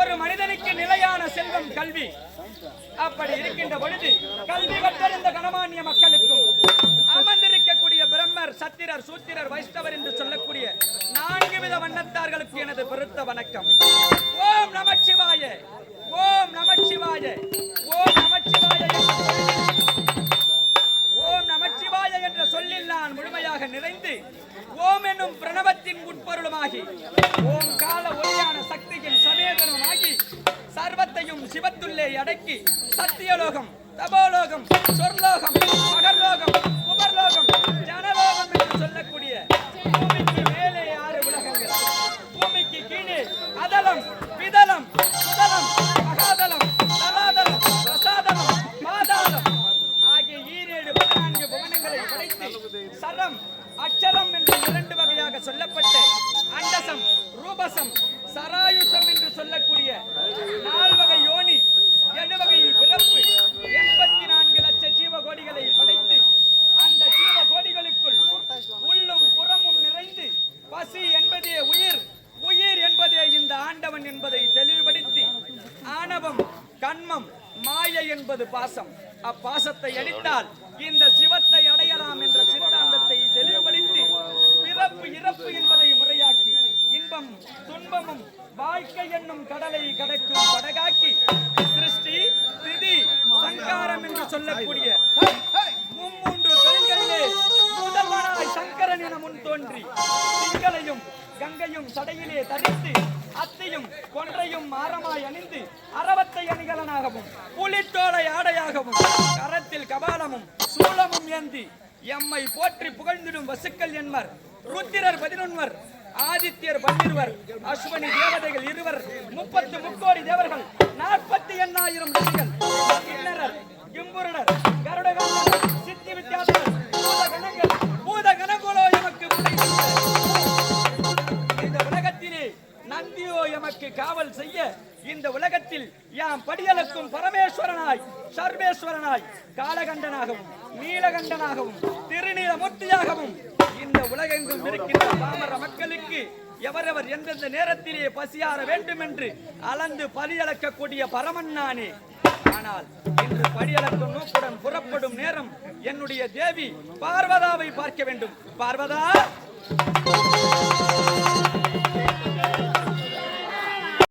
ஒரு மனிதனுக்கு நிலையான செல்வம் கல்வி. அப்படி இருக்கின்ற பொழுது கல்வி கற்றிருந்த கனமானிய மக்களுக்கும் அமர்ந்திருக்கக்கூடிய பிரம்மர் சத்திரர் சூத்திரர் வைஷ்ணவர் என்று சொல்லக்கூடிய நான்கு வித வண்ணத்தார்களுக்கு எனது பெருத்த வணக்கம். ஓம் நமச்சிவாய ஓம் நமச்சிவாய ஓம் நமச்சிவாய ஓம் நமச்சிவாய என்ற சொல்லில் நான் முழுமையாக நிறைந்து ஓம் என்னும் பிரணவத்தின் உட்பொருளுமாகி ஓம் கால ஓம் சக்தியின் சர்வத்தையும் சிவத்துள்ளே அடக்கி சத்தியலோகம் தபோலோகம் சொர்லோகம் மகர்லோகம் புகர்லோகம் ஜனலோகம் என்று சொல்லக்கூடிய பூமிக்கு மேலே ஆறு உலகங்கள். பூமிக்கு கீழே அதலம் விதலம் சுதலம் மகாதலம் தலாதலம் பிரசாதலம் பாதாளம் ஆகிய ஈரேழு பதினான்கு புவனங்களை படைத்து சரம் அச்சரம் என்று இரண்டு வகையாக சொல்லப்பட்டு அண்டசம் ரூபசம் சராயுசம் சொல்லக்கூடிய நால்வகை யோனி எழுவகை பிறப்பு. எண்பத்தி நான்கு லட்ச ஜீவ கோடிகளை படைத்து அந்த ஜீவ கோடிகளுக்குள் உள்ளும் புறமும் நிறைந்து பசி என்பதே உயிர் உயிர் என்பதே இந்த ஆண்டவன் என்பதை தெளிவுபடுத்தி ஆணவம் கண்மம் மாயை என்பது பாசம். அப்பாசத்தை அடித்தால் இந்த சிவத்தை அடையலாம் என்ற சித்தாந்தத்தை தெளிவுபடுத்தி பிறப்பு இறப்பு என்பதை முறையாக்கி இன்பம் துன்பமும் வாழ்க்கை என்னும் கடலை கடக்கும் படகாக்கி சிருஷ்டி திதி சங்காரம் என்று சொல்லக்கூடிய மும்மூன்று தொழில்களிலே முதல்வனாய் சங்கரன் என முன் தோன்றி திங்களையும் கங்கையும் சடையிலே தரித்து அத்தையும் கொன்றையும் ஆரமாய் அணிந்து அரவத்தை அணிகலனாகவும் புலித்தோலை ஆடையாகவும் கரத்தில் கபாலமும் சூலமும் ஏந்தி எம்மை போற்றி புகழ்ந்திடும் வசுக்கள் என்மர் ருத்திரர் பதினொன்வர் ஆதித்யர் பன்னிருவர் அஸ்வனி தேவதைகள் இருவர். முப்பத்து முக்கோடி தேவர்கள். நாற்பத்தி எண்ணாயிரம் ரிஷிகள் கிண்ணறர் சித்தி வித்தியாசர் பூத கணங்கள் பூத கணங்களோ எமக்கு இந்த உலகத்திலே நந்தியோ எமக்கு காவல் செய்ய இந்த உலகத்தில் யாம் படியலுக்கும் பரமேஸ்வரனாய் சர்வேஸ்வரனாய் காலகண்டனாகவும் நீலகண்டனாகவும் திருநீலமூர்த்தியாகவும் இந்த உலகெங்கும் இருக்கின்ற பாமர மக்களுக்கு எவரவர் எந்தெந்த நேரத்திலே பசியார வேண்டும் என்று அளந்து பலியளக்கக்கூடிய பரமன் நானே ஆனால் இன்று படியளக்கும் நோக்குடன் புறப்படும் நேரம் என்னுடைய தேவி பார்வதாவை பார்க்க வேண்டும். பார்வதா!